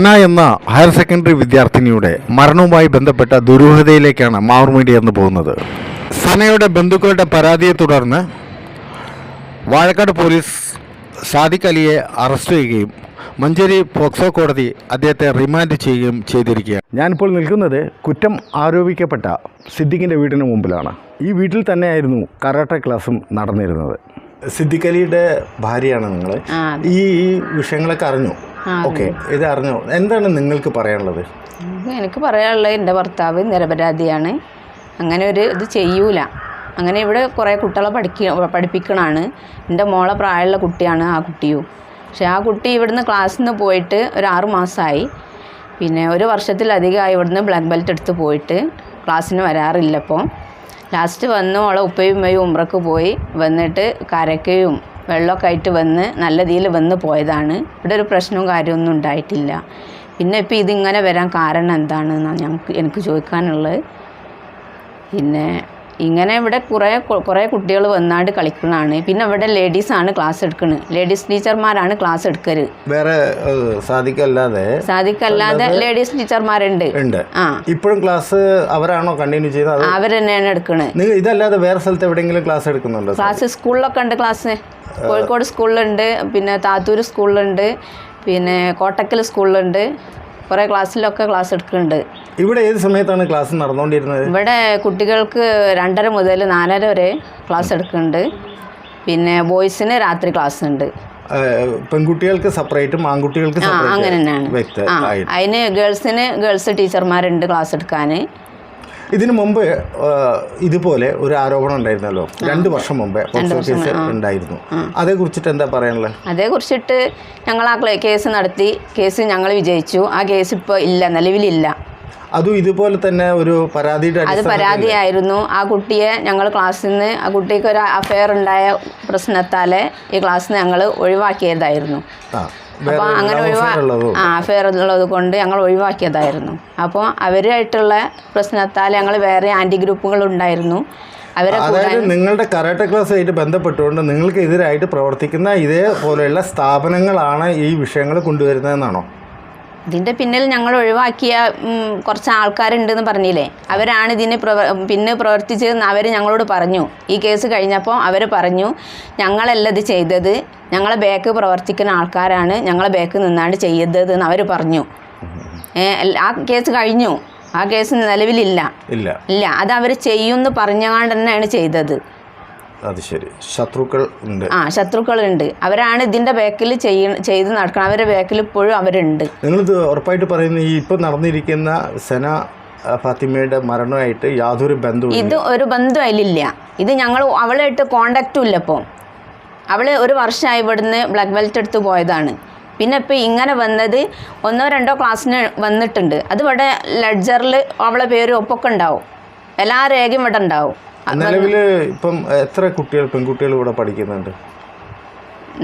സന എന്ന higher secondary വിദ്യാർത്ഥിനിയുടെ മരണവുമായി ബന്ധപ്പെട്ട ദുരൂഹതയിലേക്കാണ് മാവൂർ മീഡിയ എന്ന് പോകുന്നത്. സനയുടെ ബന്ധുക്കളുടെ പരാതിയെ തുടർന്ന് വാഴക്കാട് പോലീസ് സാദിഖ് അലിയെ അറസ്റ്റ് ചെയ്യുകയും മഞ്ചേരി പോക്സോ കോടതി അദ്ദേഹത്തെ റിമാൻഡ് ചെയ്യുകയും ചെയ്തിരിക്കുകയാണ്. ഞാനിപ്പോൾ നിൽക്കുന്നത് കുറ്റം ആരോപിക്കപ്പെട്ട സിദ്ദിഖിന്റെ വീടിന് മുമ്പിലാണ്. ഈ വീട്ടിൽ തന്നെയായിരുന്നു കരാട്ടെ ക്ലാസും നടന്നിരുന്നത്. സിദ്ദിഖ് അലിയുടെ ഭാര്യയാണ് നിങ്ങൾ ഈ ഈ വിഷയങ്ങളൊക്കെ അറിഞ്ഞു? ഓക്കെ ഇത് അറിഞ്ഞു? എന്താണ് നിങ്ങൾക്ക് പറയാനുള്ളത്? എനിക്ക് പറയാനുള്ളത് എന്റെ ഭർത്താവ് നിരപരാധിയാണ്. അങ്ങനെ ഒരു ഇത് ചെയ്യൂല. അങ്ങനെ ഇവിടെ കുറേ കുട്ടികളെ പഠിക്ക പഠിപ്പിക്കണാണ്. എന്റെ മോളെ പ്രായമുള്ള കുട്ടിയാണ് ആ കുട്ടിയും. പക്ഷെ ആ കുട്ടി ഇവിടുന്ന് ക്ലാസ്സിൽ നിന്ന് പോയിട്ട് ഒരു ആറു മാസമായി പിന്നെ ഒരു വർഷത്തിലധികമായി ഇവിടുന്ന് ബ്ലാക്ക് ബെൽറ്റ് എടുത്ത് പോയിട്ട് ക്ലാസ്സിന് വരാറില്ല ഇപ്പോൾ ലാസ്റ്റ് വന്ന് ഓളെ ഉപ്പയും ഉമ്മയും ഉമ്രക്ക് പോയി. വന്നിട്ട് കരക്കയും വെള്ളമൊക്കെ ആയിട്ട് വന്ന് നല്ല രീതിയിൽ വന്ന് പോയതാണ്. ഇവിടെ ഒരു പ്രശ്നവും കാര്യമൊന്നും ഉണ്ടായിട്ടില്ല. പിന്നെ ഇപ്പം ഇതിങ്ങനെ വരാൻ കാരണം എന്താണെന്നാണ് ഞങ്ങൾക്ക് എനിക്ക് ചോദിക്കാനുള്ളത്. പിന്നെ ഇങ്ങനെ ഇവിടെ കുറേ കുറേ കുട്ടികൾ വന്നാണ്ട് കളിക്കുന്നതാണ് പിന്നെ ഇവിടെ ലേഡീസാണ് ക്ലാസ് എടുക്കുന്നത് ലേഡീസ് ടീച്ചർമാരാണ് ക്ലാസ് എടുക്കൽ. വേറെ സാധിക്കല്ലാതെ സാധിക്കല്ലാതെ ലേഡീസ് ടീച്ചർമാരുണ്ട് ആ. ഇപ്പോഴും ക്ലാസ് അവരാണോ കണ്ടിന്യൂ ചെയ്യുന്നത്? അവർ തന്നെയാണ് എടുക്കുന്നത് ഇതല്ലാതെ വേറെ സ്ഥലത്ത് എവിടെയെങ്കിലും ക്ലാസ് എടുക്കുന്നുണ്ടോ ക്ലാസ് സ്കൂളിലൊക്കെ ഉണ്ട് ക്ലാസ് കോഴിക്കോട് സ്കൂളിലുണ്ട് പിന്നെ താത്തൂർ സ്കൂളിലുണ്ട് പിന്നെ കോട്ടക്കൽ സ്കൂളിലുണ്ട് കുറേ ക്ലാസ്സിലൊക്കെ ക്ലാസ് എടുക്കുന്നുണ്ട് ഇവിടെ ഏത് സമയത്താണ് ക്ലാസ് നടന്നുകൊണ്ടിരുന്നത്? ഇവിടെ കുട്ടികൾക്ക് രണ്ടര മുതൽ നാലര വരെ ക്ലാസ് എടുക്കുന്നുണ്ട്. പിന്നെ ബോയ്സിന് രാത്രി ക്ലാസ് ഉണ്ട്. പെൺകുട്ടികൾക്ക് സെപ്പറേറ്റും ആൺകുട്ടികൾക്ക് അങ്ങനെ തന്നെയാണ്. അതിന് ഗേൾസിന് ഗേൾസ് ടീച്ചർമാരുണ്ട് ക്ലാസ് എടുക്കാൻ ഇതിനു മുമ്പ് ഇതുപോലെ ഒരു ആരോപണം ഉണ്ടായിരുന്നല്ലോ. രണ്ട് വർഷം മുമ്പേ കേസ് ഉണ്ടായിരുന്നു. അതേ കുറിച്ചിട്ട് എന്താ പറയാനുള്ളത്? അതേക്കുറിച്ചിട്ട് ഞങ്ങൾ ആ കേസ് നടത്തി. കേസ് ഞങ്ങൾ വിജയിച്ചു. ആ കേസ് ഇപ്പോൾ ഇല്ല നിലവിലില്ല. അതും ഇതുപോലെ തന്നെ ഒരു പരാതിയുടെ അത് പരാതിയായിരുന്നു. ആ കുട്ടിയെ ഞങ്ങൾ ക്ലാസ്സിൽ നിന്ന് ആ കുട്ടിക്ക് ഒരു അഫെയർ ഉണ്ടായ പ്രശ്നത്താൽ ഈ ക്ലാസ്സിൽ നിന്ന് ഞങ്ങൾ ഒഴിവാക്കിയതായിരുന്നു. അപ്പോൾ അങ്ങനെ ഒഴിവാ ആ അഫെയർ ഉള്ളത് കൊണ്ട് ഞങ്ങൾ ഒഴിവാക്കിയതായിരുന്നു. അപ്പോൾ അവരുമായിട്ടുള്ള പ്രശ്നത്താൽ ഞങ്ങൾ വേറെ ആന്റി ഗ്രൂപ്പുകൾ ഉണ്ടായിരുന്നു. അതായത് നിങ്ങളുടെ കരാട്ടെ ക്ലാസ്സായിട്ട് ബന്ധപ്പെട്ടുകൊണ്ട് നിങ്ങൾക്ക് എതിരായിട്ട് പ്രവർത്തിക്കുന്ന ഇതേപോലെയുള്ള സ്ഥാപനങ്ങളാണ് ഈ വിഷയങ്ങൾ കൊണ്ടുവരുന്നതെന്നാണോ? ഇതിന്റെ പിന്നിൽ ഞങ്ങൾ ഒഴിവാക്കിയ കുറച്ച് ആൾക്കാരുണ്ടെന്ന് പറഞ്ഞില്ലേ? അവരാണ് ഇതിന് പ്രവർ പിന്നെ പ്രവർത്തിച്ചതെന്ന് അവർ ഞങ്ങളോട് പറഞ്ഞു. ഈ കേസ് കഴിഞ്ഞപ്പോൾ അവർ പറഞ്ഞു ഞങ്ങളല്ല ഇത് ചെയ്തത്. ഞങ്ങളെ ബാക്ക് പ്രവർത്തിക്കുന്ന ആൾക്കാരാണ്. ഞങ്ങളെ ബാക്ക് നിന്നാണ് ചെയ്തത് എന്ന് അവർ പറഞ്ഞു ആ കേസ് കഴിഞ്ഞു. ആ കേസ് നിലവിലില്ല. ഇല്ല. ഇല്ല. അത് അവർ ചെയ്യുമെന്ന് പറഞ്ഞുകൊണ്ട് തന്നെയാണ് ചെയ്തത്. അത് ശരി. ശത്രുക്കൾ ഉണ്ട്. ആ ശത്രുക്കളുണ്ട്. അവരാണ് ഇതിന്റെ ബാക്കിൽ ചെയ്യ ചെയ്ത് നടക്കണം. അവരുടെ ബാക്കിൽ ഇപ്പോഴും അവരുണ്ട്. നിങ്ങളിത് ഉറപ്പായിട്ട് പറയുന്നത് ഈ ഇപ്പം നടന്നിരിക്കുന്ന സെന ഫാത്തിമയുടെ മരണമായിട്ട് യാതൊരു ബന്ധവും ഇത് ഒരു ബന്ധം അതിലില്ല. ഇത് ഞങ്ങൾ അവളായിട്ട് കോണ്ടാക്റ്റും ഇല്ല ഇപ്പോൾ അവൾ ഒരു വർഷമായി ഇവിടുന്ന് ബ്ലാക്ക് ബെൽറ്റ് എടുത്ത് പോയതാണ്. പിന്നെ ഇപ്പോൾ ഇങ്ങനെ വന്നത് ഒന്നോ രണ്ടോ ക്ലാസ്സിന് വന്നിട്ടുണ്ട്. അത് ഇവിടെ ലെഡ്ജറിൽ അവളെ പേര് ഒപ്പൊക്കെ ഉണ്ടാവും. എല്ലാ രേഖയും ഇവിടെ ഉണ്ടാവും. നിലവിൽ ഇപ്പം എത്ര കുട്ടികൾ പെൺകുട്ടികൾ ഇവിടെ പഠിക്കുന്നുണ്ട്?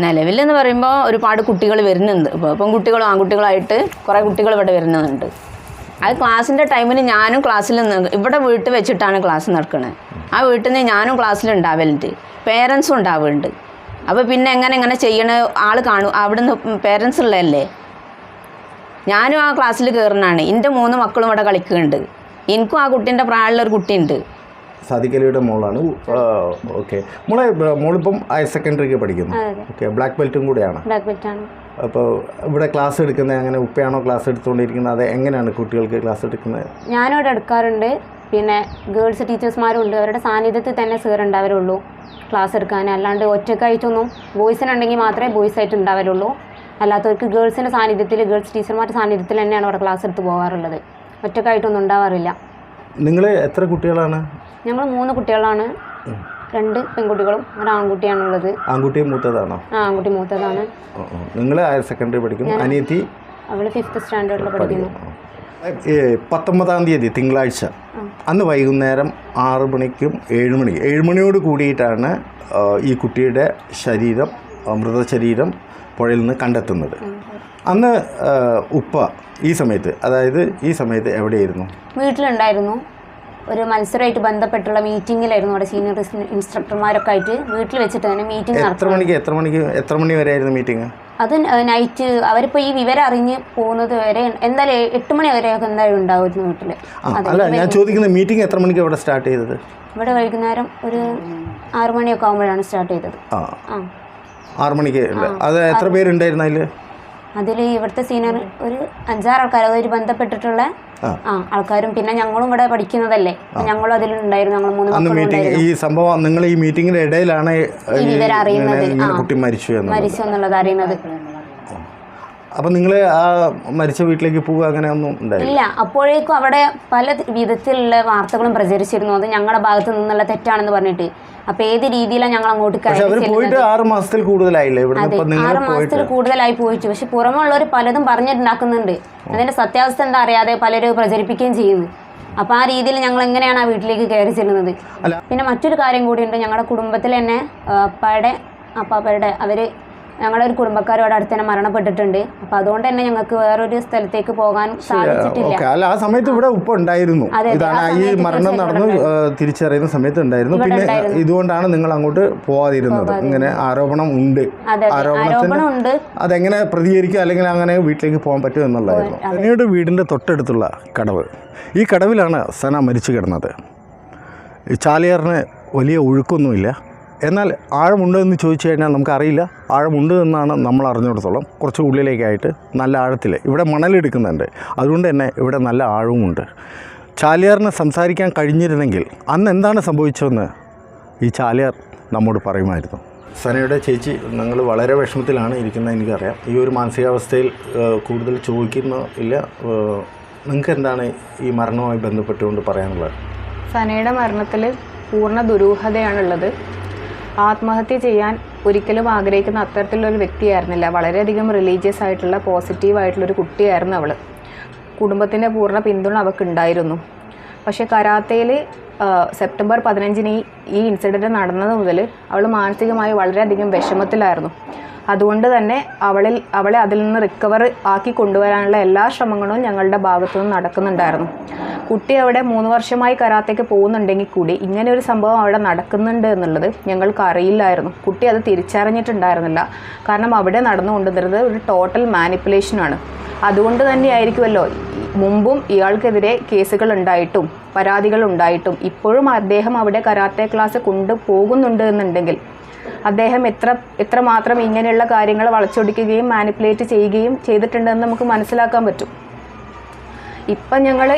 നിലവിലെന്ന് പറയുമ്പോൾ ഒരുപാട് കുട്ടികൾ വരുന്നുണ്ട്. ഇപ്പോൾ പെൺകുട്ടികളും ആൺകുട്ടികളായിട്ട് കുറേ കുട്ടികൾ ഇവിടെ വരുന്നുണ്ട്. അത് ക്ലാസ്സിന്റെ ടൈമിൽ ഞാനും ക്ലാസ്സിൽ നിന്ന് ഇവിടെ വീട്ടിൽ വെച്ചിട്ടാണ് ക്ലാസ് നടക്കുന്നത് ആ വീട്ടിൽ നിന്ന് ഞാനും ക്ലാസ്സിൽ ഉണ്ടാവലുണ്ട്. പേരൻസും ഉണ്ടാവുന്നുണ്ട് അപ്പോൾ പിന്നെ എങ്ങനെ എങ്ങനെ ചെയ്യണ ആൾ കാണും അവിടുന്ന് പേരൻസ് ഉള്ളതല്ലേ? ഞാനും ആ ക്ലാസ്സിൽ കയറുന്നതാണ് എന്റെ മൂന്ന് മക്കളും ഇവിടെ കളിക്കുന്നുണ്ട്. എനിക്കും ആ കുട്ടീന്റെ പ്രായമുള്ള ഒരു കുട്ടിയുണ്ട്. സാദിഖലിയുടെ മോളാണ്. ഓക്കെ. മോളെ മോളിപ്പം ഹയർ സെക്കൻഡറിക്ക് പഠിക്കുന്നു. ഓക്കെ ബ്ലാക്ക് ബെൽറ്റും കൂടെയാണ്. ബ്ലാക്ക് ബെൽറ്റാണ്. അപ്പോൾ ഇവിടെ ക്ലാസ് എടുക്കുന്നത് അങ്ങനെ ഉപ്പയാണോ ക്ലാസ് എടുത്തുകൊണ്ടിരിക്കുന്നത്? അത് എങ്ങനെയാണ് കുട്ടികൾക്ക് ക്ലാസ് എടുക്കുന്നത്? ഞാനിവിടെ എടുക്കാറുണ്ട്. പിന്നെ ഗേൾസ് ടീച്ചേഴ്സ്മാരും ഉണ്ട് അവരുടെ സാന്നിധ്യത്തിൽ തന്നെ സീർ ഉണ്ടാവരുള്ളൂ ക്ലാസ് എടുക്കാൻ. അല്ലാണ്ട് ഒറ്റക്കായിട്ടൊന്നും ബോയ്സിനുണ്ടെങ്കിൽ മാത്രമേ ബോയ്സ് ആയിട്ട് ഉണ്ടാവരുള്ളൂ അല്ലാത്തവർക്ക് ഗേൾസിന്റെ സാന്നിധ്യത്തിൽ ഗേൾസ് ടീച്ചർമാരുടെ സാന്നിധ്യത്തിൽ തന്നെയാണ് അവിടെ ക്ലാസ് എടുത്ത് പോകാറുള്ളത്. ഒറ്റക്കായിട്ടൊന്നും ഉണ്ടാവാറില്ല. നിങ്ങൾ എത്ര കുട്ടികളാണ്? ഞങ്ങൾ മൂന്ന് കുട്ടികളാണ്. രണ്ട് പെൺകുട്ടികളും ഒരു ആൺകുട്ടിയാണ് ഉള്ളത് ആൺകുട്ടി മൂത്തതാണോ? ആ ആൺകുട്ടി മൂത്തതാണ്. നിങ്ങൾ ഹയർ സെക്കൻഡറി പഠിക്കുന്നു. അനിയത്തി? അവൾ ഫിഫ്ത്ത് സ്റ്റാൻഡേർഡിൽ പഠിക്കുന്നു. പത്തൊമ്പതാം തീയതി തിങ്കളാഴ്ച. അന്ന് വൈകുന്നേരം ആറ് മണിക്കും ഏഴ് മണി. ഏഴ് മണിയോട് കൂടിയിട്ടാണ് ഈ കുട്ടിയുടെ ശരീരം മൃതശരീരം പുഴയിൽ നിന്ന് കണ്ടെത്തുന്നത്. അന്ന് ഉപ്പ ഈ സമയത്ത് അതായത് ഈ സമയത്ത് എവിടെയായിരുന്നു? വീട്ടിലുണ്ടായിരുന്നു. ഒരു മത്സരമായിട്ട് ബന്ധപ്പെട്ടുള്ള മീറ്റിങ്ങിലായിരുന്നു അവിടെ സീനിയർ ഇൻസ്ട്രക്ടർമാരൊക്കെ ആയിട്ട് വീട്ടിൽ വെച്ചിട്ട് തന്നെ മീറ്റിംഗ് എത്ര മണിക്ക് എത്ര മണിക്ക് എത്ര മണി വരെ ആയിരുന്നു മീറ്റിംഗ് അത് നൈറ്റ് അവരിപ്പോൾ ഈ വിവരം അറിഞ്ഞ് പോകുന്നത് വരെ എന്തായാലും എട്ട് മണി വരെയൊക്കെ എന്തായാലും ഉണ്ടാവുന്നു വീട്ടിൽ അല്ല ഞാൻ ചോദിക്കുന്ന മീറ്റിംഗ് എത്ര മണിക്ക് അവിടെ സ്റ്റാർട്ട് ചെയ്തത്? ഇവിടെ വൈകുന്നേരം ഒരു ആറു മണിയൊക്കെ ആകുമ്പോഴാണ് സ്റ്റാർട്ട് ചെയ്തത്. ആ. ആറ് മണിക്ക് അത് എത്ര പേരുണ്ടായിരുന്നു അതിൽ അതിൽ ഇവിടുത്തെ സീനിയർ ഒരു അഞ്ചാറ് ആൾക്കാർ അതൊരു ബന്ധപ്പെട്ടിട്ടുള്ള ആ. ആൾക്കാരും പിന്നെ ഞങ്ങളും ഇവിടെ പഠിക്കുന്നതല്ലേ. ഞങ്ങളും അതിലുണ്ടായിരുന്നു ഞങ്ങൾ മൂന്ന് മീറ്റിംഗ് ഈ സംഭവം നിങ്ങൾ ഈ മീറ്റിംഗിന്റെ ഇടയിലാണ് ഇവരറിയുന്നത്. കുട്ടി മരിച്ചു എന്നുള്ളത്. അറിയുന്നത്. അപ്പം നിങ്ങൾ ആ മരിച്ച വീട്ടിലേക്ക് പോവുക അങ്ങനെ ഒന്നും ഇല്ല അപ്പോഴേക്കും അവിടെ പല വിധത്തിലുള്ള വാർത്തകളും പ്രചരിച്ചിരുന്നു. അത് ഞങ്ങളുടെ ഭാഗത്ത് നിന്നുള്ള തെറ്റാണെന്ന് പറഞ്ഞിട്ട്. അപ്പൊ ഏത് രീതിയിലാണ് ഞങ്ങൾ അങ്ങോട്ട് പോയിട്ട് ആറ് മാസത്തിൽ കൂടുതലായില്ലേ ആറ് മാസത്തിൽ കൂടുതലായി പോയിട്ട്. പക്ഷെ പുറമുള്ളവർ പലതും പറഞ്ഞിട്ടുണ്ടാക്കുന്നുണ്ട്. അതിന്റെ സത്യാവസ്ഥ എന്താ അറിയാതെ പലരും പ്രചരിപ്പിക്കുകയും ചെയ്യുന്നു. അപ്പൊ ആ രീതിയിൽ ഞങ്ങൾ എങ്ങനെയാണ് ആ വീട്ടിലേക്ക് കയറി ചെല്ലുന്നത്. പിന്നെ മറ്റൊരു കാര്യം കൂടിയുണ്ട്. ഞങ്ങളുടെ കുടുംബത്തിൽ തന്നെ അപ്പായുടെ അപ്പാപ്പയുടെ അവർ ഞങ്ങളുടെ ഒരു കുടുംബക്കാരോട് അടുത്ത് തന്നെ മരണപ്പെട്ടിട്ടുണ്ട്. അപ്പൊ അതുകൊണ്ട് തന്നെ ഞങ്ങൾക്ക് വേറൊരു സ്ഥലത്തേക്ക് പോകാൻ സാധിച്ചിട്ടില്ല. അല്ല ആ സമയത്ത് ഇവിടെ ഉപ്പ് ഉണ്ടായിരുന്നു. ഇതാണ് ഈ മരണം നടന്നു തിരിച്ചറിയുന്ന സമയത്ത് ഉണ്ടായിരുന്നു. പിന്നെ ഇതുകൊണ്ടാണ് നിങ്ങൾ അങ്ങോട്ട് പോവാതിരുന്നത്. ഇങ്ങനെ ആരോപണം ഉണ്ട്. ആരോപണത്തിന് അതെങ്ങനെ പ്രതികരിക്കുക അല്ലെങ്കിൽ അങ്ങനെ വീട്ടിലേക്ക് പോകാൻ പറ്റും എന്നുള്ളതായിരുന്നു. പിന്നീട് വീടിന്റെ തൊട്ടടുത്തുള്ള കടവ്. ഈ കടവിലാണ് സന മരിച്ചു കിടന്നത്. ചാലിയാറിന് വലിയ ഒഴുക്കൊന്നുമില്ല. എന്നാൽ ആഴമുണ്ടോ എന്ന് ചോദിച്ചു കഴിഞ്ഞാൽ നമുക്കറിയില്ല. ആഴമുണ്ട് എന്നാണ് നമ്മൾ അറിഞ്ഞിടത്തോളം. കുറച്ച് ഉള്ളിലേക്കായിട്ട് നല്ല ആഴത്തിൽ. ഇവിടെ മണലെടുക്കുന്നുണ്ട് അതുകൊണ്ട് തന്നെ ഇവിടെ നല്ല ആഴവുമുണ്ട്. ചാലിയാറിന് സംസാരിക്കാൻ കഴിഞ്ഞിരുന്നെങ്കിൽ അന്ന് എന്താണ് സംഭവിച്ചതെന്ന് ഈ ചാലിയാർ നമ്മോട് പറയുമായിരുന്നു. സനയുടെ ചേച്ചി നിങ്ങൾ വളരെ വിഷമത്തിലാണ് ഇരിക്കുന്നത് എനിക്കറിയാം. ഈ ഒരു മാനസികാവസ്ഥയിൽ കൂടുതൽ ചോദിക്കുന്ന ഇല്ല. നിങ്ങൾക്ക് എന്താണ് ഈ മരണവുമായി ബന്ധപ്പെട്ടുകൊണ്ട് പറയാനുള്ളത്? സനയുടെ മരണത്തിൽ പൂർണ ദുരൂഹതയാണുള്ളത്. ആത്മഹത്യ ചെയ്യാൻ ഒരിക്കലും ആഗ്രഹിക്കുന്ന അത്തരത്തിലുള്ളൊരു വ്യക്തിയായിരുന്നില്ല. വളരെയധികം റിലീജിയസ് ആയിട്ടുള്ള പോസിറ്റീവ് ആയിട്ടുള്ളൊരു കുട്ടിയായിരുന്നു അവൾ കുടുംബത്തിന്റെ പൂർണ പിന്തുണ അവൾക്കുണ്ടായിരുന്നു പക്ഷേ കരാത്തയിൽ സെപ്റ്റംബർ പതിനഞ്ചിന് ഈ ഈ ഇൻസിഡന്റ് നടന്നത് മുതൽ അവൾ മാനസികമായി വളരെയധികം വിഷമത്തിലായിരുന്നു. അതുകൊണ്ട് തന്നെ അവളിൽ അവളെ അതിൽ നിന്ന് റിക്കവർ ആക്കി കൊണ്ടുവരാനുള്ള എല്ലാ ശ്രമങ്ങളും ഞങ്ങളുടെ ഭാഗത്തു നിന്ന് നടക്കുന്നുണ്ടായിരുന്നു. കുട്ടി അവിടെ മൂന്ന് വർഷമായി കരാത്തേക്ക് പോകുന്നുണ്ടെങ്കിൽ കൂടി ഇങ്ങനെ ഒരു സംഭവം അവിടെ നടക്കുന്നുണ്ട് എന്നുള്ളത് ഞങ്ങൾക്ക് അറിയില്ലായിരുന്നു. കുട്ടി അത് തിരിച്ചറിഞ്ഞിട്ടുണ്ടായിരുന്നില്ല. കാരണം അവിടെ നടന്നുകൊണ്ടിരുന്നത് ഒരു ടോട്ടൽ മാനിപ്പുലേഷനാണ് അതുകൊണ്ട് തന്നെയായിരിക്കുമല്ലോ മുമ്പും ഇയാൾക്കെതിരെ കേസുകൾ ഉണ്ടായിട്ടും പരാതികൾ ഉണ്ടായിട്ടും ഇപ്പോഴും അദ്ദേഹം അവിടെ കരാത്തെ ക്ലാസ് കൊണ്ടുപോകുന്നുണ്ട് എന്നുണ്ടെങ്കിൽ അദ്ദേഹം എത്ര എത്രമാത്രം ഇങ്ങനെയുള്ള കാര്യങ്ങൾ വളച്ചൊടിക്കുകയും മാനിപ്പുലേറ്റ് ചെയ്യുകയും ചെയ്തിട്ടുണ്ടെന്ന് നമുക്ക് മനസ്സിലാക്കാൻ പറ്റും. ഇപ്പം ഞങ്ങൾ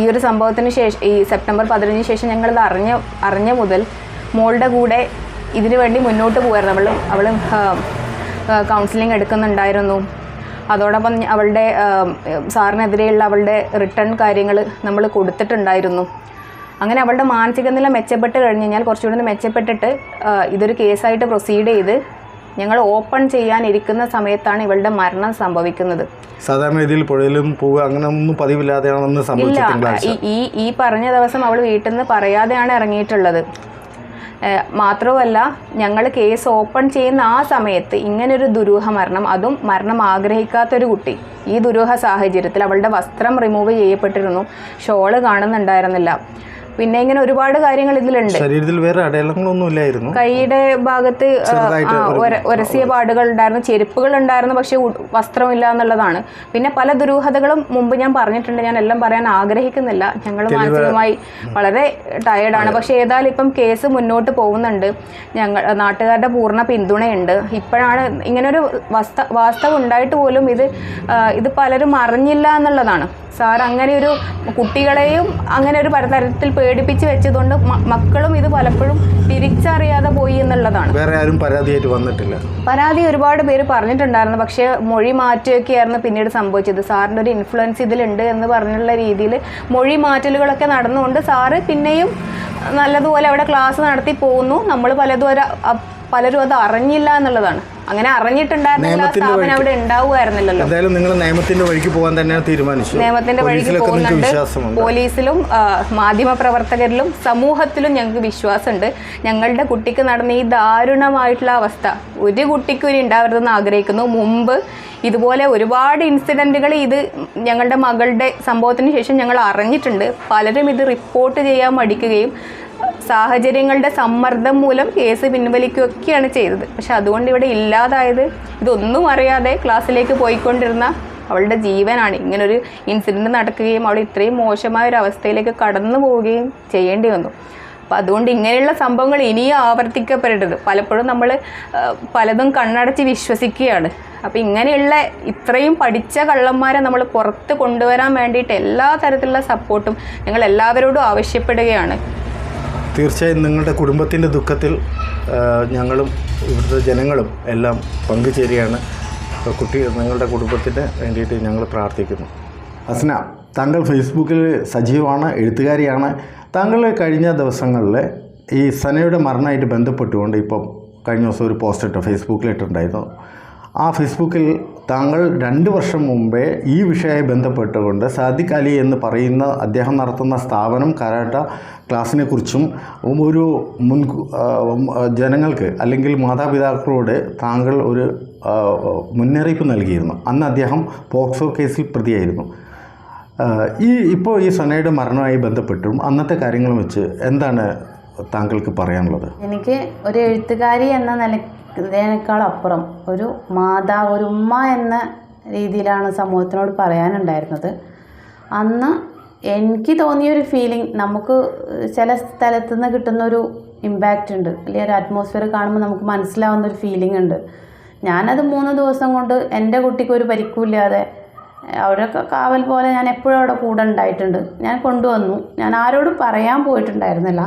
ഈ ഒരു സംഭവത്തിന് ശേഷം ഈ സെപ്റ്റംബർ പതിനഞ്ചിന് ശേഷം ഞങ്ങളിത് അറിഞ്ഞ അറിഞ്ഞ മുതൽ മോളുടെ കൂടെ ഇതിനു വേണ്ടി മുന്നോട്ട് പോകായിരുന്നു അവൾ അവൾ കൗൺസിലിംഗ് എടുക്കുന്നുണ്ടായിരുന്നു. അതോടൊപ്പം അവളുടെ സാറിനെതിരെയുള്ള അവളുടെ റിട്ടേൺ കാര്യങ്ങൾ നമ്മൾ കൊടുത്തിട്ടുണ്ടായിരുന്നു. അങ്ങനെ അവളുടെ മാനസിക നില മെച്ചപ്പെട്ട് കഴിഞ്ഞ് കഴിഞ്ഞാൽ കുറച്ചുകൂടി മെച്ചപ്പെട്ടിട്ട് ഇതൊരു കേസായിട്ട് പ്രൊസീഡ് ചെയ്ത് ഞങ്ങൾ ഓപ്പൺ ചെയ്യാനിരിക്കുന്ന സമയത്താണ് ഇവളുടെ മരണം സംഭവിക്കുന്നത്. സാധാരണ രീതിയിൽ പുഴയിലും പോവുക അങ്ങനെ ഒന്നും പതിവില്ലാതെയാണെന്ന് സംഭവിച്ചത് ഇല്ല ഈ- ഈ പറഞ്ഞ ദിവസം അവൾ വീട്ടിൽ നിന്ന് പറയാതെയാണ് ഇറങ്ങിയിട്ടുള്ളത്. മാത്രവുമല്ല ഞങ്ങൾ കേസ് ഓപ്പൺ ചെയ്യുന്ന ആ സമയത്ത് ഇങ്ങനൊരു ദുരൂഹ മരണം അതും മരണം ആഗ്രഹിക്കാത്തൊരു കുട്ടി. ഈ ദുരൂഹ സാഹചര്യത്തിൽ അവളുടെ വസ്ത്രം റിമൂവ് ചെയ്യപ്പെട്ടിരുന്നു. ഷോൾ കാണുന്നുണ്ടായിരുന്നില്ല. പിന്നെ ഇങ്ങനെ ഒരുപാട് കാര്യങ്ങൾ ഇതിലുണ്ട്. ശരീരത്തിൽ വേറെ അടയാളങ്ങളൊന്നും ഇല്ലായിരുന്നു കൈയുടെ ഭാഗത്ത് ഒരസിയ പാടുകൾ ഉണ്ടായിരുന്നു ചെരുപ്പുകൾ ഉണ്ടായിരുന്നു പക്ഷേ വസ്ത്രമില്ല എന്നുള്ളതാണ് പിന്നെ പല ദുരൂഹതകളും മുമ്പ് ഞാൻ പറഞ്ഞിട്ടുണ്ട് ഞാൻ എല്ലാം പറയാൻ ആഗ്രഹിക്കുന്നില്ല. ഞങ്ങൾ മാനസികമായി വളരെ ടയേർഡാണ് പക്ഷേ ഏതായാലും ഇപ്പം കേസ് മുന്നോട്ട് പോകുന്നുണ്ട്. ഞങ്ങൾ നാട്ടുകാരുടെ പൂർണ പിന്തുണയുണ്ട്. ഇപ്പോഴാണ് ഇങ്ങനൊരു വസ്ത വാസ്തവം ഉണ്ടായിട്ട് പോലും ഇത് ഇത് പലരും അറിഞ്ഞില്ല എന്നുള്ളതാണ്. സാർ അങ്ങനെ ഒരു കുട്ടികളെയും അങ്ങനെ ഒരു പലതരത്തിൽ പേടിപ്പിച്ച് വെച്ചതുകൊണ്ട് മക്കളും ഇത് പലപ്പോഴും തിരിച്ചറിയാതെ പോയി എന്നുള്ളതാണ്. വേറെ ആരും പരാതിയായിട്ട് വന്നിട്ടില്ല. പരാതി ഒരുപാട് പേര് പറഞ്ഞിട്ടുണ്ടായിരുന്നു. പക്ഷേ മൊഴി മാറ്റുകയൊക്കെയായിരുന്നു പിന്നീട് സംഭവിച്ചത്. സാറിന്റെ ഒരു ഇൻഫ്ലുവൻസ് ഇതിലുണ്ട് എന്ന് പറഞ്ഞുള്ള രീതിയിൽ മൊഴി മാറ്റലുകളൊക്കെ നടന്നുകൊണ്ട് സാറ് പിന്നെയും നല്ലതുപോലെ അവിടെ ക്ലാസ് നടത്തി പോകുന്നു നമ്മൾ പലതും പലരും അത് അറിഞ്ഞില്ല എന്നുള്ളതാണ്. അങ്ങനെ അറിഞ്ഞിട്ടുണ്ടായിരുന്നില്ല സ്ഥാപനം അവിടെ ഉണ്ടാവുമായിരുന്നില്ലല്ലോ. എന്തായാലും നിങ്ങൾ നിയമത്തിന്റെ വഴിക്ക് പോകാൻ തന്നെയാണ് തീരുമാനിച്ചു നിയമത്തിന്റെ വഴിക്ക് പോകുന്നുണ്ട്. പോലീസിലും മാധ്യമ മാധ്യമപ്രവർത്തകരിലും സമൂഹത്തിലും ഞങ്ങൾക്ക് വിശ്വാസമുണ്ട്. ഞങ്ങളുടെ കുട്ടിക്ക് നടന്ന ഈ ദാരുണമായിട്ടുള്ള അവസ്ഥ ഒരു കുട്ടിക്കും ഇനി ഉണ്ടാവരുതെന്ന് ആഗ്രഹിക്കുന്നു. മുമ്പ് ഇതുപോലെ ഒരുപാട് ഇൻസിഡന്റുകൾ ഇത് ഞങ്ങളുടെ മകളുടെ സംഭവത്തിന് ശേഷം ഞങ്ങൾ അറിഞ്ഞിട്ടുണ്ട്. പലരും ഇത് റിപ്പോർട്ട് ചെയ്യാൻ മടിക്കുകയും സാഹചര്യങ്ങളുടെ സമ്മർദ്ദം മൂലം കേസ് പിൻവലിക്കുകയൊക്കെയാണ് ചെയ്തത്. പക്ഷെ അതുകൊണ്ട് ഇവിടെ ഇല്ലാതായത് ഇതൊന്നും അറിയാതെ ക്ലാസ്സിലേക്ക് പോയിക്കൊണ്ടിരുന്ന അവളുടെ ജീവനാണ്. ഇങ്ങനൊരു ഇൻസിഡന്റ് നടക്കുകയും അവൾ ഇത്രയും മോശമായ ഒരു അവസ്ഥയിലേക്ക് കടന്നു പോവുകയും ചെയ്യേണ്ടി വന്നു. അപ്പോൾ അതുകൊണ്ട് ഇങ്ങനെയുള്ള സംഭവങ്ങൾ ഇനിയും ആവർത്തിക്കപ്പെടരുത്. പലപ്പോഴും നമ്മൾ പലതും കണ്ണടച്ച് വിശ്വസിക്കുകയാണ്. അപ്പോൾ ഇങ്ങനെയുള്ള ഇത്രയും പഠിച്ച കള്ളന്മാരെ നമ്മൾ പുറത്ത് കൊണ്ടുവരാൻ വേണ്ടിയിട്ട് എല്ലാ തരത്തിലുള്ള സപ്പോർട്ടും ഞങ്ങൾ എല്ലാവരോടും ആവശ്യപ്പെടുകയാണ്. തീർച്ചയായും നിങ്ങളുടെ കുടുംബത്തിന്റെ ദുഃഖത്തിൽ ഞങ്ങളും ഇവിടുത്തെ ജനങ്ങളും എല്ലാം പങ്കുചേരുകയാണ്. കുട്ടി നിങ്ങളുടെ കുടുംബത്തിന് വേണ്ടിയിട്ട് ഞങ്ങൾ പ്രാർത്ഥിക്കുന്നു. അസ്ന താങ്കൾ ഫേസ്ബുക്കിൽ സജീവമാണ് എഴുത്തുകാരിയാണ്. താങ്കൾ കഴിഞ്ഞ ദിവസങ്ങളിൽ ഈ സനയുടെ മരണമായിട്ട് ബന്ധപ്പെട്ടുകൊണ്ട് ഇപ്പം കഴിഞ്ഞ ദിവസം ഒരു പോസ്റ്റ് ഇട്ടു ഫേസ്ബുക്കിൽ ഇട്ടിട്ടുണ്ടായിരുന്നു. ആ ഫേസ്ബുക്കിൽ താങ്കൾ രണ്ട് വർഷം മുമ്പേ ഈ വിഷയമായി ബന്ധപ്പെട്ടുകൊണ്ട് സാദിഖ് അലി എന്ന് പറയുന്ന അദ്ദേഹം നടത്തുന്ന സ്ഥാപനം കരാട്ട ക്ലാസ്സിനെ കുറിച്ചും ഒരു മുൻ ജനങ്ങൾക്ക് അല്ലെങ്കിൽ മാതാപിതാക്കളോട് താങ്കൾ ഒരു മുന്നറിയിപ്പ് നൽകിയിരുന്നു. അന്ന് അദ്ദേഹം പോക്സോ കേസിൽ പ്രതിയായിരുന്നു. ഈ ഇപ്പോൾ ഈ സൊനയുടെ മരണവുമായി ബന്ധപ്പെട്ടും അന്നത്തെ കാര്യങ്ങൾ വെച്ച് എന്താണ് താങ്കൾക്ക് പറയാനുള്ളത്? എനിക്ക് ഒരു എഴുത്തുകാരി എന്ന നിലക്കാൾ അപ്പുറം ഒരു മാതാവ് ഒരു ഉമ്മ എന്ന രീതിയിലാണ് സമൂഹത്തിനോട് പറയാനുണ്ടായിരുന്നത്. അന്ന് എനിക്ക് തോന്നിയൊരു ഫീലിംഗ് നമുക്ക് ചില സ്ഥലത്തു നിന്ന് കിട്ടുന്നൊരു ഇമ്പാക്റ്റ് ഉണ്ട്. അല്ലെങ്കിൽ ഒരു അറ്റ്മോസ്ഫിയർ കാണുമ്പോൾ നമുക്ക് മനസ്സിലാവുന്ന ഒരു ഫീലിംഗ് ഉണ്ട്. ഞാനത് മൂന്ന് ദിവസം കൊണ്ട് എന്റെ കുട്ടിക്ക് ഒരു പരിക്കുമില്ലാതെ അവരൊക്കെ കാവൽ പോലെ ഞാൻ എപ്പോഴും അവിടെ കൂടെ ഉണ്ടായിട്ടുണ്ട്. ഞാൻ കൊണ്ടുവന്നു. ഞാൻ ആരോടും പറയാൻ പോയിട്ടുണ്ടായിരുന്നില്ല.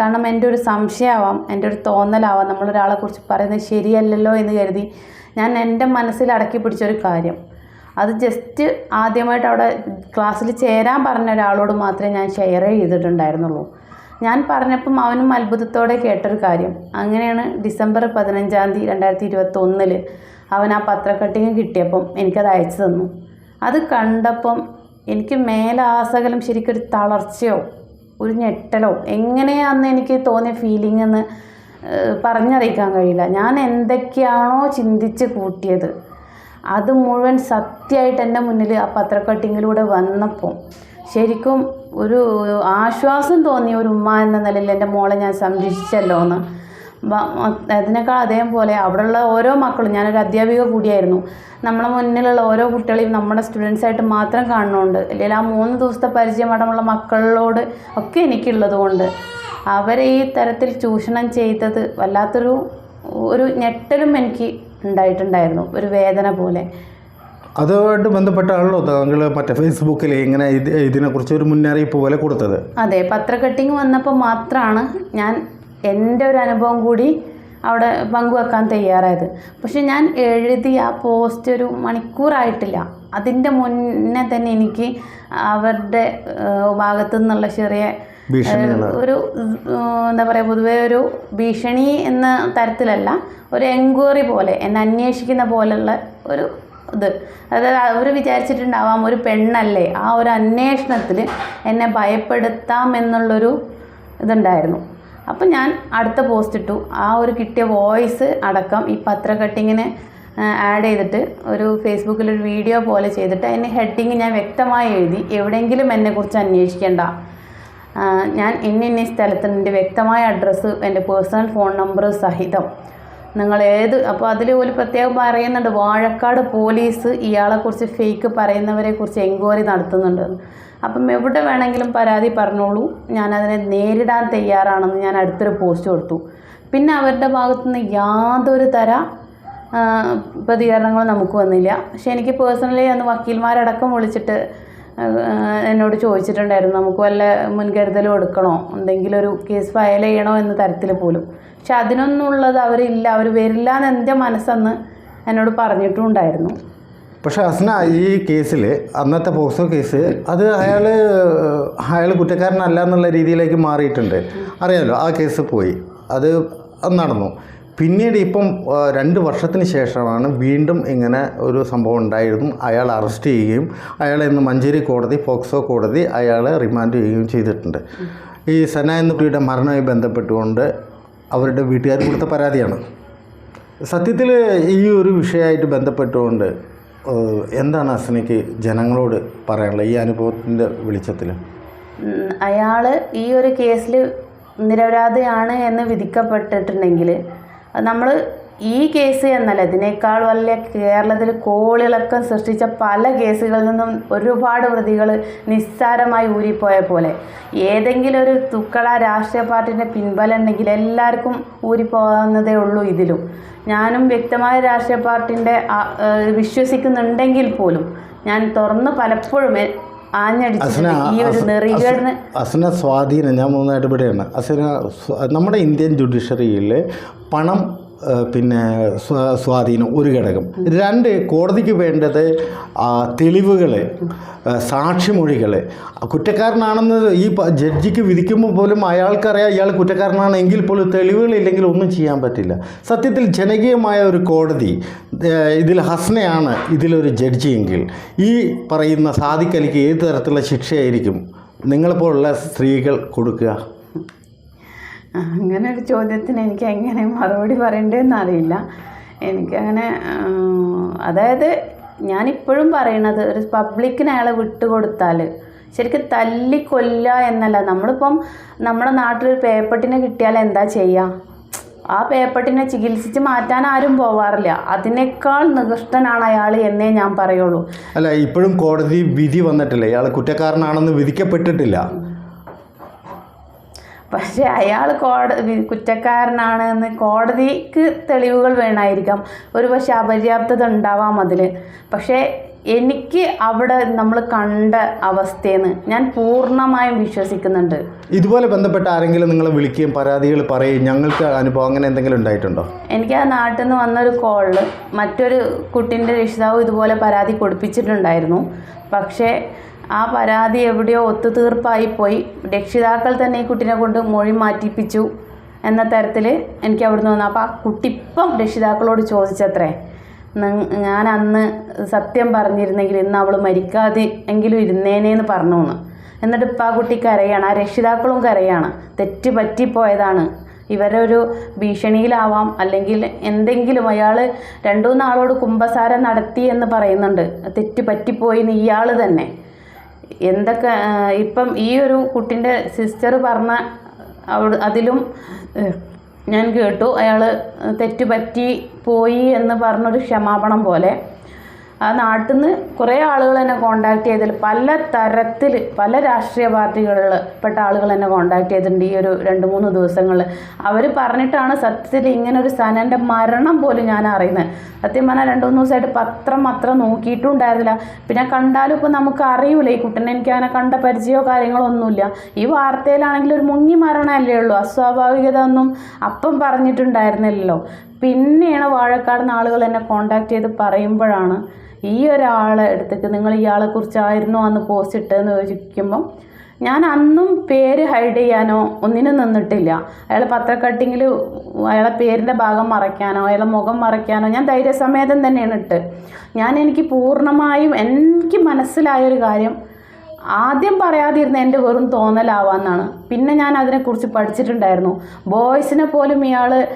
കാരണം എന്റെ ഒരു സംശയമാവാം എന്റെ ഒരു തോന്നലാവാം. നമ്മളൊരാളെ കുറിച്ച് പറയുന്നത് ശരിയല്ലല്ലോ എന്ന് കരുതി ഞാൻ എന്റെ മനസ്സിൽ അടക്കി പിടിച്ചൊരു കാര്യം. അത് ജസ്റ്റ് ആദ്യമായിട്ട് അവിടെ ക്ലാസ്സിൽ ചേരാൻ പറഞ്ഞ ഒരാളോട് മാത്രമേ ഞാൻ ഷെയർ ചെയ്തിട്ടുണ്ടായിരുന്നുള്ളൂ. ഞാൻ പറഞ്ഞപ്പം അവനും അത്ഭുതത്തോടെ കേട്ടൊരു കാര്യം. അങ്ങനെയാണ് ഡിസംബർ പതിനഞ്ചാം തീയതി രണ്ടായിരത്തി ഇരുപത്തൊന്നിൽ അവൻ ആ പത്രക്കട്ടിങ് കിട്ടിയപ്പം എനിക്കത് അയച്ചു തന്നു. അത് കണ്ടപ്പം എനിക്ക് മേലാസകലം ശരിക്കൊരു തളർച്ചയോ ഒരു ഞെട്ടലോ? എങ്ങനെയാന്ന് എനിക്ക് തോന്നിയ ഫീലിംഗ് എന്ന് പറഞ്ഞറിയിക്കാൻ കഴിയില്ല. ഞാൻ എന്തൊക്കെയാണോ ചിന്തിച്ച് കൂട്ടിയത്. അത് മുഴുവൻ സത്യമായിട്ട് എന്റെ മുന്നിൽ ആ പത്രക്കട്ടിങ്ങിലൂടെ വന്നപ്പോൾ ശരിക്കും ഒരു ആശ്വാസം തോന്നിയ ഒരു ഉമ്മ എന്ന നിലയിൽ എന്റെ മോളെ ഞാൻ സംരക്ഷിച്ചല്ലോ എന്ന് അതിനേക്കാൾ അതേപോലെ അവിടെയുള്ള ഓരോ മക്കളും ഞാനൊരു അധ്യാപിക കൂടിയായിരുന്നു. നമ്മളെ മുന്നിലുള്ള ഓരോ കുട്ടികളെയും നമ്മുടെ സ്റ്റുഡൻസായിട്ട് മാത്രം കാണുന്നുണ്ട് അല്ലെങ്കിൽ ആ മൂന്ന് ദിവസത്തെ പരിചയമടമുള്ള മക്കളോട് ഒക്കെ എനിക്കുള്ളത് കൊണ്ട് അവരെ ഈ തരത്തിൽ ചൂഷണം ചെയ്തത് വല്ലാത്തൊരു ഒരു ഞെട്ടലും എനിക്ക് ഉണ്ടായിട്ടുണ്ടായിരുന്നു ഒരു വേദന പോലെ. അതുമായിട്ട് ബന്ധപ്പെട്ടാണല്ലോ താങ്കൾ മറ്റേ ഫേസ്ബുക്കിൽ ഇങ്ങനെ ഇതിനെക്കുറിച്ച് ഒരു മുന്നറിയിപ്പ് പോലെ കൊടുത്തത്. അതെ പത്രക്കട്ടിങ് വന്നപ്പോൾ മാത്രമാണ് ഞാൻ എന്റെ ഒരു അനുഭവം കൂടി അവിടെ പങ്കുവെക്കാൻ തയ്യാറായത്. പക്ഷെ ഞാൻ എഴുതി ആ പോസ്റ്റ് ഒരു മണിക്കൂറായിട്ടില്ല. അതിന്റെ മുന്നേ തന്നെ എനിക്ക് അവരുടെ ഭാഗത്തു നിന്നുള്ള ചെറിയ ഒരു എന്താ പറയുക പൊതുവെ ഒരു ഭീഷണി എന്ന തരത്തിലല്ല ഒരു എൻക്വയറി പോലെ എന്നെ അന്വേഷിക്കുന്ന പോലെയുള്ള ഒരു ഇത്. അതായത് അവർ വിചാരിച്ചിട്ടുണ്ടാവാം ഒരു പെണ്ണല്ലേ ആ ഒരു അന്വേഷണത്തിൽ എന്നെ ഭയപ്പെടുത്താം എന്നുള്ളൊരു ഇതുണ്ടായിരുന്നു. അപ്പം ഞാൻ അടുത്ത പോസ്റ്റ് ഇട്ടു. ആ ഒരു കിട്ടിയ വോയിസ് അടക്കം ഈ പത്ര കട്ടിങ്ങിന് ആഡ് ചെയ്തിട്ട് ഒരു ഫേസ്ബുക്കിൽ ഒരു വീഡിയോ പോലെ ചെയ്തിട്ട് അതിന്റെ ഹെഡിങ് ഞാൻ വ്യക്തമായി എഴുതി. എവിടെയെങ്കിലും എന്നെക്കുറിച്ച് അന്വേഷിക്കേണ്ട. ഞാൻ ഇന്ന ഇന്ന വ്യക്തമായ അഡ്രസ്സ് എന്റെ പേഴ്സണൽ ഫോൺ നമ്പർ സഹിതം. നിങ്ങൾ ഏത് അപ്പോൾ അതിൽ ഒരു പ്രത്യേകം പറയുന്നുണ്ട് വാഴക്കാട് പോലീസ് ഇയാളെക്കുറിച്ച് ഫേക്ക് പറയുന്നവരെ കുറിച്ച് എൻക്വയറി നടത്തുന്നുണ്ട്. അപ്പം എവിടെ വേണമെങ്കിലും പരാതി പറഞ്ഞോളൂ. ഞാനതിനെ നേരിടാൻ തയ്യാറാണെന്ന് ഞാൻ അടുത്തൊരു പോസ്റ്റ് കൊടുത്തു. പിന്നെ അവരുടെ ഭാഗത്തു നിന്ന് യാതൊരു തര പ്രതികരണങ്ങളും നമുക്ക് വന്നില്ല. പക്ഷെ എനിക്ക് പേഴ്സണലി അന്ന് വക്കീൽമാരടക്കം വിളിച്ചിട്ട് എന്നോട് ചോദിച്ചിട്ടുണ്ടായിരുന്നു നമുക്ക് വല്ല മുൻകരുതലും എടുക്കണോ? എന്തെങ്കിലും ഒരു കേസ് ഫയൽ ചെയ്യണോ? എന്ന തരത്തിൽ പോലും. പക്ഷെ അതിനൊന്നും ഉള്ളത് അവരില്ല. അവർ വരില്ല എന്ന് എന്റെ മനസ്സന്ന് എന്നോട് പറഞ്ഞിട്ടും ഉണ്ടായിരുന്നു പക്ഷെ അസ്ന ഈ കേസിൽ അന്നത്തെ പോക്സോ കേസ് അത് അയാൾ അയാൾ കുറ്റക്കാരനല്ല എന്നുള്ള രീതിയിലേക്ക് മാറിയിട്ടുണ്ട്. അറിയാമല്ലോ ആ കേസ് പോയി. അത് അത് നടന്നു. പിന്നീട് ഇപ്പം രണ്ട് വർഷത്തിന് ശേഷമാണ് വീണ്ടും ഇങ്ങനെ ഒരു സംഭവം ഉണ്ടായിരുന്നു. അയാൾ അറസ്റ്റ് ചെയ്യുകയും അയാളെ ഇന്ന് മഞ്ചേരി കോടതി പോക്സോ കോടതി അയാളെ റിമാൻഡ് ചെയ്യുകയും ചെയ്തിട്ടുണ്ട്. ഈ സന എന്ന കുട്ടിയുടെ മരണവുമായി ബന്ധപ്പെട്ടുകൊണ്ട് അവരുടെ വീട്ടുകാർ കൊടുത്ത പരാതിയാണ്. സത്യത്തിൽ ഈ ഒരു വിഷയമായിട്ട് ബന്ധപ്പെട്ടുകൊണ്ട് എന്താണ് അസ്നയ്ക്ക് ജനങ്ങളോട് പറയാനുള്ളത് ഈ അനുഭവത്തിന്റെ വെളിച്ചത്തിൽ അയാൾ ഈ ഒരു കേസിൽ നിരപരാധിയാണ് എന്ന് വിധിക്കപ്പെട്ടിട്ടുണ്ടെങ്കിൽ നമ്മൾ ഈ കേസ് എന്നല്ല ഇതിനേക്കാൾ വലിയ കേരളത്തിൽ കോളിളക്കം സൃഷ്ടിച്ച പല കേസുകളിൽ നിന്നും ഒരുപാട് പ്രതികൾ നിസ്സാരമായി ഊരിപ്പോയ പോലെ. ഏതെങ്കിലും ഒരു തുക്കള രാഷ്ട്രീയ പാർട്ടിന്റെ പിൻബലം ഉണ്ടെങ്കിൽ എല്ലാവർക്കും ഊരിപ്പോകുന്നതേ ഉള്ളൂ ഇതിലും. ഞാനും വ്യക്തമായ രാഷ്ട്രീയ പാർട്ടിന്റെ വിശ്വസിക്കുന്നുണ്ടെങ്കിൽ പോലും ഞാൻ തുറന്ന് പലപ്പോഴും അസന സ്വാധീനം ഞാൻ മൂന്നായിട്ട് ഇവിടെയാണ്. അസന നമ്മുടെ ഇന്ത്യൻ ജുഡീഷ്യറിയിൽ പണം പിന്നെ സ്വാ- സ്വാധീനം ഒരു ഘടകം. രണ്ട് കോടതിക്ക് വേണ്ടത് തെളിവുകൾ സാക്ഷിമൊഴികൾ കുറ്റക്കാരനാണെന്ന് ഈ ജഡ്ജിക്ക് വിധിക്കുമ്പോൾ പോലും അയാൾക്കറിയാം ഇയാൾ കുറ്റക്കാരനാണെങ്കിൽ പോലും തെളിവുകളില്ലെങ്കിൽ ഒന്നും ചെയ്യാൻ പറ്റില്ല. സത്യത്തിൽ ജനകീയമായ ഒരു കോടതി ഇതിൽ ഹസ്നയാണ് ഇതിലൊരു ജഡ്ജിയെങ്കിൽ ഈ പറയുന്ന സാധിക്കലിക്ക് ഏത് തരത്തിലുള്ള ശിക്ഷയായിരിക്കും? നിങ്ങളെപ്പോലുള്ള സ്ത്രീകൾ കൊടുക്കുക. അങ്ങനെ ഒരു ചോദ്യത്തിന് എനിക്ക് എങ്ങനെ മറുപടി പറയണ്ടതെന്ന് അറിയില്ല. എനിക്കങ്ങനെ അതായത് ഞാനിപ്പോഴും പറയണത് ഒരു പബ്ലിക്കിന് അയാളെ വിട്ടുകൊടുത്താൽ ശരിക്കും തല്ലി കൊല്ലുക എന്നല്ല. നമ്മളിപ്പം നമ്മുടെ നാട്ടിലൊരു പേപ്പട്ടിനെ കിട്ടിയാൽ എന്താ ചെയ്യുക ആ പേപ്പട്ടിനെ ചികിത്സിച്ച് മാറ്റാൻ ആരും പോവാറില്ല. അതിനേക്കാൾ നികൃഷ്ടനാണ് അയാൾ എന്നേ ഞാൻ പറയുള്ളൂ. അല്ല ഇപ്പോഴും കോടതി വിധി വന്നിട്ടില്ല. ഇയാൾ കുറ്റക്കാരനാണെന്ന് വിധിക്കപ്പെട്ടിട്ടില്ല. പക്ഷേ അയാൾ കോടതി കുറ്റക്കാരനാണ് എന്ന് കോടതിക്ക് തെളിവുകൾ വേണമായിരിക്കാം ഒരു പക്ഷേ അപര്യാപ്തത ഉണ്ടാവാം അതിൽ പക്ഷേ എനിക്ക് അവിടെ നമ്മൾ കണ്ട അവസ്ഥയെന്ന് ഞാൻ പൂർണമായും വിശ്വസിക്കുന്നുണ്ട്. ഇതുപോലെ ബന്ധപ്പെട്ട ആരെങ്കിലും നിങ്ങളെ വിളിക്കുകയും പരാതികൾ പറയുകയും ഞങ്ങൾക്ക് അനുഭവം അങ്ങനെ എന്തെങ്കിലും ഉണ്ടായിട്ടുണ്ടോ? എനിക്ക് ആ നാട്ടിൽ നിന്ന് വന്നൊരു കോളിൽ മറ്റൊരു കുട്ടീന്റെ രക്ഷിതാവ് ഇതുപോലെ പരാതി കൊടുപ്പിച്ചിട്ടുണ്ടായിരുന്നു. പക്ഷേ ആ പരാതി എവിടെയോ ഒത്തുതീർപ്പായി പോയി. രക്ഷിതാക്കൾ തന്നെ ഈ കുട്ടീനെ കൊണ്ട് മൊഴി മാറ്റിപ്പിച്ചു എന്ന തരത്തിൽ എനിക്ക് അവിടുന്ന് തോന്നുന്നു അപ്പോൾ ആ കുട്ടി ഇപ്പം രക്ഷിതാക്കളോട് ചോദിച്ചത്രേ ഞാൻ അന്ന് സത്യം പറഞ്ഞിരുന്നെങ്കിൽ ഇന്ന് അവൾ മരിക്കാതെ എങ്കിലും ഇരുന്നേനേന്ന് പറഞ്ഞു എന്ന് എന്നിട്ട് ഇപ്പം ആ കുട്ടി കരയാണ് ആ രക്ഷിതാക്കളും കരയാണ്. തെറ്റ് പറ്റിപ്പോയതാണ്. ഇവരൊരു ഭീഷണിയിലാവാം അല്ലെങ്കിൽ എന്തെങ്കിലും അയാൾ രണ്ടു നാളോട് കുംഭസാരം നടത്തി എന്ന് പറയുന്നുണ്ട്. തെറ്റ് പറ്റിപ്പോയി എന്ന് ഇയാൾ തന്നെ. എന്തൊക്കെ ഇപ്പം ഈ ഒരു കുട്ടിന്റെ സിസ്റ്റർ പറഞ്ഞ അവിടെ അതിലും ഞാൻ കേട്ടു. അയാൾ തെറ്റ് പറ്റി പോയി എന്ന് പറഞ്ഞൊരു ക്ഷമാപണം പോലെ. ആ നാട്ടിൽ നിന്ന് കുറേ ആളുകൾ എന്നെ കോണ്ടാക്ട് ചെയ്തതിൽ പല തരത്തിൽ പല രാഷ്ട്രീയ പാർട്ടികളിൽ പെട്ട ആളുകൾ എന്നെ കോണ്ടാക്ട് ചെയ്തിട്ടുണ്ട് ഈ ഒരു രണ്ട് മൂന്ന് ദിവസങ്ങളിൽ അവർ പറഞ്ഞിട്ടാണ് സത്യത്തിൽ ഇങ്ങനെ ഒരു സനന്റെ മരണം പോലും ഞാൻ അറിയുന്നത്. സത്യം പറഞ്ഞാൽ രണ്ട് മൂന്ന് ദിവസമായിട്ട് പത്രം അത്ര നോക്കിയിട്ടും ഉണ്ടായിരുന്നില്ല പിന്നെ കണ്ടാലും ഇപ്പം നമുക്ക് അറിയൂല ഈ കുട്ടനെ എനിക്ക് അങ്ങനെ കണ്ട പരിചയമോ കാര്യങ്ങളോ ഒന്നുമില്ല. ഈ വാർത്തയിലാണെങ്കിൽ ഒരു മുങ്ങി മരണമല്ലേ ഉള്ളൂ അസ്വാഭാവികത ഒന്നും അപ്പം പറഞ്ഞിട്ടുണ്ടായിരുന്നില്ലല്ലോ. പിന്നെയാണ് വാഴക്കാട് നിന്ന് ആളുകൾ എന്നെ കോണ്ടാക്ട് ചെയ്ത് പറയുമ്പോഴാണ് ഈ ഒരാളെ അടുത്തേക്ക് നിങ്ങൾ ഇയാളെ കുറിച്ചായിരുന്നോ അന്ന് പോസ്റ്റ് ഇട്ടതെന്ന് ചോദിക്കുമ്പം ഞാൻ അന്നും പേര് ഹൈഡ് ചെയ്യാനോ ഒന്നിനും നിന്നിട്ടില്ല. അയാൾ പത്രക്കട്ടിങ്ങിൽ അയാളെ പേരിന്റെ ഭാഗം മറയ്ക്കാനോ അയാളെ മുഖം മറയ്ക്കാനോ ഞാൻ ധൈര്യസമേതം തന്നെയാണ് ഇട്ട്. ഞാൻ എനിക്ക് പൂർണമായും എനിക്ക് മനസ്സിലായൊരു കാര്യം ആദ്യം പറയാതിരുന്ന എന്റെ വെറും തോന്നലാവാന്നാണ്. പിന്നെ ഞാൻ അതിനെക്കുറിച്ച് പഠിച്ചിട്ടുണ്ടായിരുന്നു. ബോയ്സിനെ പോലും ഇയാൾ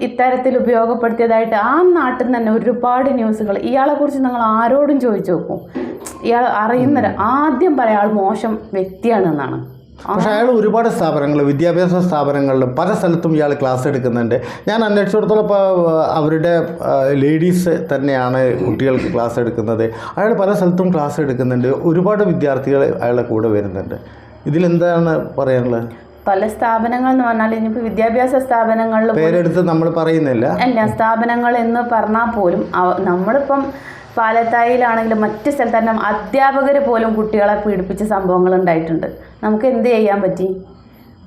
ഇത്തരത്തിൽ ഉപയോഗപ്പെടുത്തിയതായിട്ട് ആ നാട്ടിൽ തന്നെ ഒരുപാട് ന്യൂസുകൾ. ഇയാളെക്കുറിച്ച് നിങ്ങൾ ആരോടും ചോദിച്ചു നോക്കും. ഇയാൾ അറിയുന്ന ആദ്യം പറയാൾ ആൾ മോശം വ്യക്തിയാണ് എന്നാണ്. പക്ഷെ അയാൾ ഒരുപാട് സ്ഥാപനങ്ങൾ വിദ്യാഭ്യാസ സ്ഥാപനങ്ങളിലും പല സ്ഥലത്തും ഇയാൾ ക്ലാസ് എടുക്കുന്നുണ്ട്. ഞാൻ അന്വേഷിച്ചിടത്തോളം ഇപ്പോൾ അവരുടെ ലേഡീസ് തന്നെയാണ് കുട്ടികൾക്ക് ക്ലാസ് എടുക്കുന്നത്. അയാൾ പല സ്ഥലത്തും ക്ലാസ് എടുക്കുന്നുണ്ട്. ഒരുപാട് വിദ്യാർത്ഥികൾ അയാളുടെ കൂടെ വരുന്നുണ്ട്. ഇതിലെന്താണ് പറയാനുള്ളത്? പല സ്ഥാപനങ്ങൾ എന്ന് പറഞ്ഞാൽ ഇനിയിപ്പോൾ വിദ്യാഭ്യാസ സ്ഥാപനങ്ങളിൽ പേരെടുത്ത് നമ്മൾ പറയുന്നില്ല. അല്ല സ്ഥാപനങ്ങൾ എന്ന് പറഞ്ഞാൽ പോലും നമ്മളിപ്പം പാലത്തായിലാണെങ്കിലും മറ്റ് സ്ഥലത്തെല്ലാം അധ്യാപകർ പോലും കുട്ടികളെ പീഡിപ്പിച്ച സംഭവങ്ങൾ ഉണ്ടായിട്ടുണ്ട്. നമുക്ക് എന്ത് ചെയ്യാൻ പറ്റി?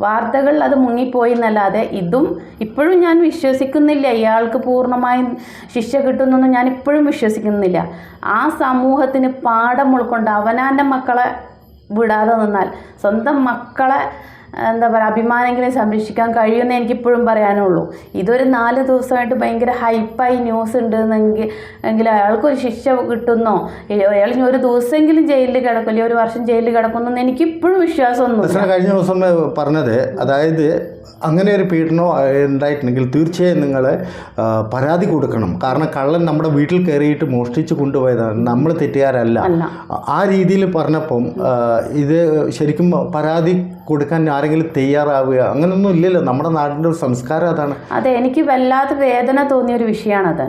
വാർത്തകളിൽ അത് മുങ്ങിപ്പോയി എന്നല്ലാതെ ഇതും ഇപ്പോഴും ഞാൻ വിശ്വസിക്കുന്നില്ല. ഇയാൾക്ക് പൂർണമായും ശിക്ഷ കിട്ടുന്നൊന്നും ഞാൻ ഇപ്പോഴും വിശ്വസിക്കുന്നില്ല. ആ സമൂഹത്തിന് പാഠം ഉൾക്കൊണ്ട് അവനാന്റെ മക്കളെ വിടാതെ നിന്നാൽ സ്വന്തം മക്കളെ എന്താ പറയുക അഭിമാനെങ്കിലും സംരക്ഷിക്കാൻ കഴിയുമെന്ന് എനിക്കിപ്പോഴും പറയാനുള്ളൂ. ഇതൊരു നാല് ദിവസമായിട്ട് ഭയങ്കര ഹൈപ്പായി ന്യൂസ് ഉണ്ടെന്നെങ്കിൽ എങ്കിൽ അയാൾക്കൊരു ശിക്ഷ കിട്ടുന്നോ? അയാൾ ഇനി ഒരു ദിവസമെങ്കിലും ജയിലിൽ കിടക്കും അല്ലെങ്കിൽ ഒരു വർഷം ജയിലിൽ കിടക്കുന്നൊന്നും എനിക്കിപ്പോഴും വിശ്വാസമൊന്നും കഴിഞ്ഞ ദിവസം പറഞ്ഞത് അതായത് അങ്ങനെ ഒരു പീഡനം ഉണ്ടായിട്ടുണ്ടെങ്കിൽ തീർച്ചയായും നിങ്ങൾ പരാതി കൊടുക്കണം. കാരണം കള്ളൻ നമ്മുടെ വീട്ടിൽ കയറിയിട്ട് മോഷ്ടിച്ച് കൊണ്ടുപോയതാണ്. നമ്മൾ തെറ്റുകാരല്ല. ആ രീതിയിൽ പറഞ്ഞപ്പം ഇത് ശരിക്കും പരാതി കൊടുക്കാൻ ആരെങ്കിലും തയ്യാറാവുക അങ്ങനൊന്നും ഇല്ലല്ലോ. നമ്മുടെ നാടിന്റെ ഒരു സംസ്കാരം അതാണ്. അതെ എനിക്ക് വല്ലാത്ത വേദന തോന്നിയ ഒരു വിഷയമാണത്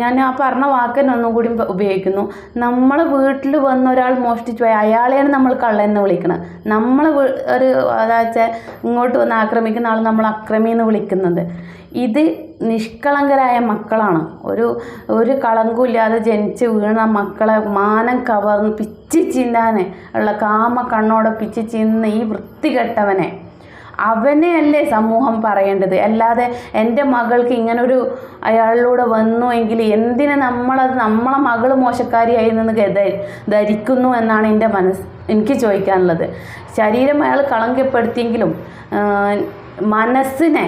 ഞാൻ ആ പറഞ്ഞ വാക്ക് തന്നെ ഒന്നും കൂടി ഉപയോഗിക്കുന്നു. നമ്മളെ വീട്ടിൽ വന്ന ഒരാൾ മോഷ്ടിച്ചു പോയി അയാളെയാണ് നമ്മൾ കള്ളെന്ന് വിളിക്കുന്നത് നമ്മൾ ഒരു അതാച്ച ഇങ്ങോട്ട് വന്ന് ആക്രമിക്കുന്ന ആൾ നമ്മൾ അക്രമി എന്ന് വിളിക്കുന്നത്. ഇത് നിഷ്കളങ്കരായ മക്കളാണ്. ഒരു ഒരു കളങ്കമില്ലാതെ ജനിച്ച് വീണ മക്കളെ മാനം കവർന്ന് പിച്ചി ചിന്താൻ ഉള്ള കാമ കണ്ണോടെ പിച്ചി ചിന്ന ഈ വൃത്തികെട്ടവനെ. അവനെ അല്ലേ സമൂഹം പറയേണ്ടത്? അല്ലാതെ എന്റെ മകൾക്ക് ഇങ്ങനൊരു അയാളിലൂടെ വന്നു എങ്കിൽ എന്തിന് നമ്മളത് നമ്മളെ മകൾ മോശക്കാരിയായി നിന്ന് ധരിക്കുന്നു എന്നാണ് എന്റെ മനസ്സ് എനിക്ക് ചോദിക്കാനുള്ളത്. ശരീരം അയാൾ കളങ്കപ്പെടുത്തിയെങ്കിലും മനസ്സിനെ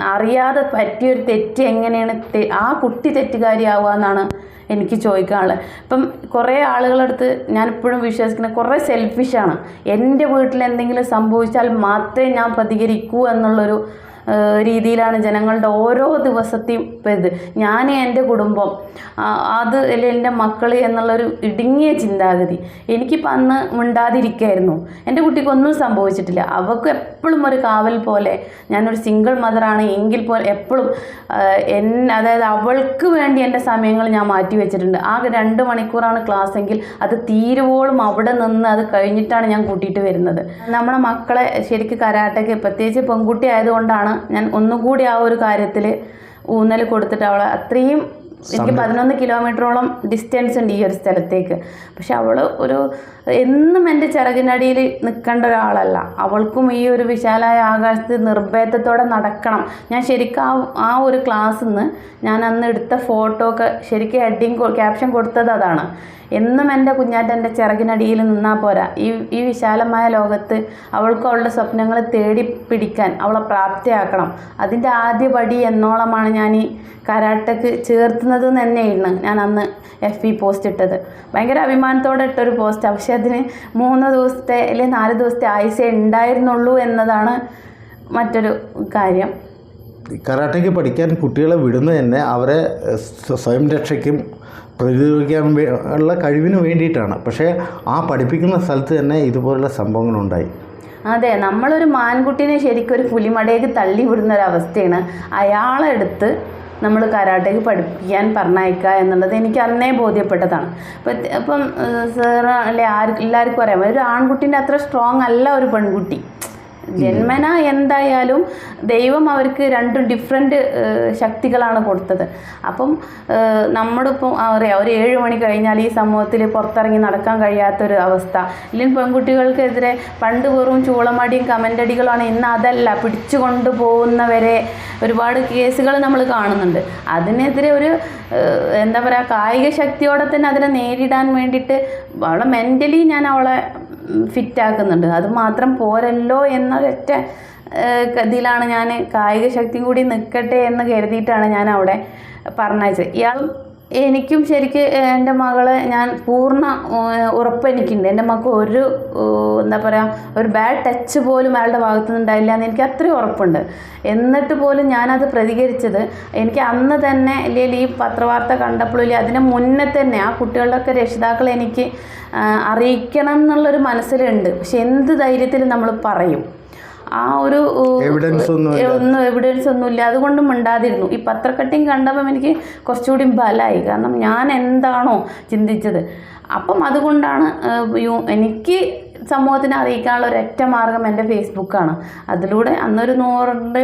അറിയാതെ പറ്റിയൊരു തെറ്റ് എങ്ങനെയാണ് ആ കുട്ടി തെറ്റുകാരിയാവുക എന്നാണ് എനിക്ക് ചോദിക്കാനുള്ളത്. ഇപ്പം കുറേ ആളുകളടുത്ത് ഞാനിപ്പോഴും വിശ്വസിക്കുന്ന കുറേ സെൽഫിഷാണ് എന്റെ വീട്ടിൽ എന്തെങ്കിലും സംഭവിച്ചാൽ മാത്രമേ ഞാൻ പ്രതികരിക്കൂ എന്നുള്ളൊരു രീതിയിലാണ് ജനങ്ങളുടെ ഓരോ ദിവസത്തെയും ഇപ്പം ഇത്. ഞാൻ എന്റെ കുടുംബം അത് അല്ലെ എന്റെ മക്കൾ എന്നുള്ളൊരു ഇടുങ്ങിയ ചിന്താഗതി. എനിക്കിപ്പോൾ അന്ന് മിണ്ടാതിരിക്കായിരുന്നു. എന്റെ കുട്ടിക്കൊന്നും സംഭവിച്ചിട്ടില്ല. അവൾക്ക് എപ്പോഴും ഒരു കാവൽ പോലെ ഞാനൊരു സിംഗിൾ മദറാണ് എങ്കിൽ പോലെ എപ്പോഴും എൻ അതായത് അവൾക്ക് വേണ്ടി എന്റെ സമയങ്ങൾ ഞാൻ മാറ്റി വെച്ചിട്ടുണ്ട്. ആ രണ്ട് മണിക്കൂറാണ് ക്ലാസ് എങ്കിൽ അത് തീരുവോളം അവിടെ നിന്ന് അത് കഴിഞ്ഞിട്ടാണ് ഞാൻ കൂട്ടിയിട്ട് വരുന്നത്. നമ്മുടെ മക്കളെ ശരിക്കും കരാട്ടയ്ക്ക് പ്രത്യേകിച്ച് പെൺകുട്ടി ആയതുകൊണ്ടാണ് ഞാൻ ഒന്നുകൂടി ആ ഒരു കാര്യത്തിൽ ഊന്നൽ കൊടുത്തിട്ട് അവളെ അത്രയും എനിക്ക് പതിനൊന്ന് കിലോമീറ്ററോളം ഡിസ്റ്റൻസ് ഉണ്ട് ഈ ഒരു സ്ഥലത്തേക്ക്. പക്ഷെ അവൾ ഒരു എന്നും എന്റെ ചിറകിനടിയിൽ നിൽക്കേണ്ട ഒരാളല്ല. അവൾക്കും ഈ ഒരു വിശാലമായ ആകാശത്ത് നിർഭയത്വത്തോടെ നടക്കണം. ഞാൻ ശരിക്കും ആ ആ ഒരു ക്ലാസ്സിൽ നിന്ന് ഞാൻ അന്ന് എടുത്ത ഫോട്ടോ ഒക്കെ ശരിക്കും ഹെഡിങ് ക്യാപ്ഷൻ കൊടുത്തത് അതാണ്. എന്നും എന്റെ കുഞ്ഞാറ്റന്റെ ചിറകിനടിയിൽ നിന്നാൽ പോരാ. ഈ ഈ വിശാലമായ ലോകത്ത് അവൾക്ക് അവളുടെ സ്വപ്നങ്ങൾ തേടി പിടിക്കാൻ അവളെ പ്രാപ്തിയാക്കണം. അതിന്റെ ആദ്യ പടി എന്നോളമാണ് ഞാൻ ഈ കരാട്ടക്ക് ചേർത്തുന്നത് തന്നെയാണ് ഞാൻ അന്ന് എഫ് ഇ പോസ്റ്റ് ഇട്ടത്. ഭയങ്കര അഭിമാനത്തോടെ ഇട്ടൊരു പോസ്റ്റ്. പക്ഷേ അതിന് മൂന്ന് ദിവസത്തെ അല്ലെങ്കിൽ നാല് ദിവസത്തെ ആയുസേ ഉണ്ടായിരുന്നുള്ളൂ എന്നതാണ് മറ്റൊരു കാര്യം. കരാട്ടയ്ക്ക് പഠിക്കാൻ കുട്ടികളെ വിടുന്നത് തന്നെ അവരെ സ്വയം രക്ഷയ്ക്കും പ്രതിരോധിക്കാൻ ഉള്ള കഴിവിന് വേണ്ടിയിട്ടാണ്. പക്ഷേ ആ പഠിപ്പിക്കുന്ന സ്ഥലത്ത് തന്നെ ഇതുപോലുള്ള സംഭവങ്ങളുണ്ടായി. അതെ നമ്മളൊരു മാൻകുട്ടീനെ ശരിക്കും ഒരു പുലിമടയേക്ക് തള്ളി വിടുന്ന ഒരു അവസ്ഥയാണ്. അയാളെടുത്ത് നമ്മൾ കരാട്ടയ്ക്ക് പഠിപ്പിക്കാൻ പറഞ്ഞയക്കുക എന്നുള്ളത് എനിക്ക് അന്നേ ബോധ്യപ്പെട്ടതാണ്. അപ്പം ഇപ്പം സാറ് അല്ലെ ആർക്കും എല്ലാവർക്കും അറിയാം. ഒരു ആൺകുട്ടീന്റെ അത്ര സ്ട്രോങ് അല്ല ഒരു പെൺകുട്ടി. ജന്മന എന്തായാലും ദൈവം അവർക്ക് രണ്ടും ഡിഫറെന്റ് ശക്തികളാണ് കൊടുത്തത്. അപ്പം നമ്മുടെ ഇപ്പം അറിയാം ഒരു ഏഴ് മണി കഴിഞ്ഞാൽ ഈ സമൂഹത്തിൽ പുറത്തിറങ്ങി നടക്കാൻ കഴിയാത്തൊരു അവസ്ഥ. ഇല്ലെങ്കിൽ പെൺകുട്ടികൾക്കെതിരെ പണ്ട് വെറും ചൂളമടിയും കമന്റടികളാണ് ഇന്ന് അതല്ല പിടിച്ചു കൊണ്ടുപോകുന്നവരെ ഒരുപാട് കേസുകൾ നമ്മൾ കാണുന്നുണ്ട്. അതിനെതിരെ ഒരു എന്താ പറയുക കായിക ശക്തിയോടെ തന്നെ അതിനെ നേരിടാൻ വേണ്ടിയിട്ട് അവളെ മെന്റലി ഞാൻ അവളെ ഫിറ്റാക്കുന്നുണ്ട്. അത് മാത്രം പോരല്ലോ ഒറ്റ ഇതിലാണ് ഞാൻ കായിക ശക്തി കൂടി നിൽക്കട്ടെ എന്ന് കരുതിയിട്ടാണ് ഞാൻ അവിടെ പറഞ്ഞയച്ചത്. ഇയാൾ എനിക്കും ശരിക്ക് എന്റെ മകളെ ഞാൻ പൂർണ ഉറപ്പെനിക്കുണ്ട്. എന്റെ മക്ക് ഒരു എന്താ പറയുക ഒരു ബാഡ് ടച്ച് പോലും അയാളുടെ ഭാഗത്തു നിന്നുണ്ടായില്ല എന്ന് എനിക്ക് അത്രയും ഉറപ്പുണ്ട്. എന്നിട്ട് പോലും ഞാനത് പ്രതികരിച്ചത് എനിക്ക് അന്ന് തന്നെ അല്ലെങ്കിൽ ഈ പത്രവാർത്ത കണ്ടപ്പോഴും ഇല്ല അതിന് മുന്നേ തന്നെ ആ കുട്ടികളുടെയൊക്കെ രക്ഷിതാക്കൾ എനിക്ക് അറിയിക്കണം എന്നുള്ളൊരു മനസ്സിലുണ്ട്. പക്ഷെ എന്ത് ധൈര്യത്തിൽ നമ്മൾ പറയും. ആ ഒരു എവിഡൻസ് ഒന്നും എവിഡൻസ് ഒന്നും ഇല്ല അതുകൊണ്ടും അതുകൊണ്ട് മിണ്ടാതിരുന്നു. ഈ പത്രക്കട്ടിങ് കണ്ടപ്പം എനിക്ക് കുറച്ചുകൂടി ബലമായി കാരണം ഞാൻ എന്താണോ ചിന്തിച്ചത്. അപ്പം അതുകൊണ്ടാണ് എനിക്ക് സമൂഹത്തിനെ അറിയിക്കാനുള്ള ഒരൊറ്റ മാർഗം എന്റെ ഫേസ്ബുക്കാണ് അതിലൂടെ അന്നൊരു നൂറിന്റെ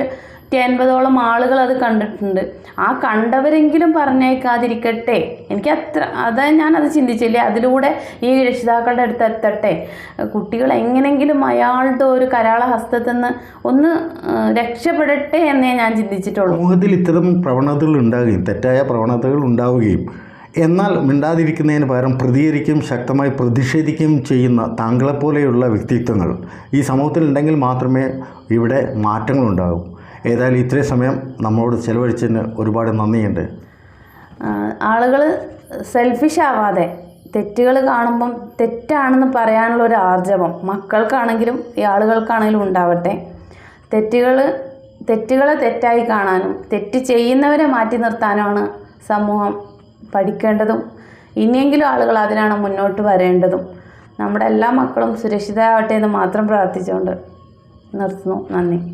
അൻപതോളം ആളുകൾ അത് കണ്ടിട്ടുണ്ട്. ആ കണ്ടവരെങ്കിലും പറഞ്ഞേക്കാതിരിക്കട്ടെ എനിക്ക് അത്ര അത് ഞാനത് ചിന്തിച്ചില്ലേ? അതിലൂടെ ഈ രക്ഷിതാക്കളുടെ അടുത്ത് എത്തട്ടെ. കുട്ടികൾ എങ്ങനെങ്കിലും അയാളുടെ ഒരു കരാള ഹസ്തത്തിൽ നിന്ന് ഒന്ന് രക്ഷപ്പെടട്ടെ എന്നേ ഞാൻ ചിന്തിച്ചിട്ടുള്ളൂ. സമൂഹത്തിൽ ഇത്തരം പ്രവണതകൾ ഉണ്ടാകുകയും തെറ്റായ പ്രവണതകൾ ഉണ്ടാവുകയും എന്നാൽ മിണ്ടാതിരിക്കുന്നതിന് പകരം പ്രതികരിക്കുകയും ശക്തമായി പ്രതിഷേധിക്കുകയും ചെയ്യുന്ന താങ്കളെപ്പോലെയുള്ള വ്യക്തിത്വങ്ങൾ ഈ സമൂഹത്തിൽ ഉണ്ടെങ്കിൽ മാത്രമേ ഇവിടെ മാറ്റങ്ങളുണ്ടാകൂ. ഏതായാലും ഇത്രയും സമയം നമ്മളോട് ചെലവഴിച്ചതിന് ഒരുപാട് നന്ദിയുണ്ട്. ആളുകൾ സെൽഫിഷ് ആവാതെ തെറ്റുകൾ കാണുമ്പം തെറ്റാണെന്ന് പറയാനുള്ള ഒരു ആർജവം മക്കൾക്കാണെങ്കിലും ഈ ആളുകൾക്കാണെങ്കിലും ഉണ്ടാവട്ടെ. തെറ്റുകൾ തെറ്റുകളെ തെറ്റായി കാണാനും തെറ്റ് ചെയ്യുന്നവരെ മാറ്റി നിർത്താനുമാണ് സമൂഹം പഠിക്കേണ്ടതും ഇനിയെങ്കിലും ആളുകൾ അതിനാണ് മുന്നോട്ട് വരേണ്ടതും. നമ്മുടെ എല്ലാ മക്കളും സുരക്ഷിതരാവട്ടെ എന്ന് മാത്രം പ്രാർത്ഥിച്ചുകൊണ്ട് നിർത്തുന്നു. നന്ദി.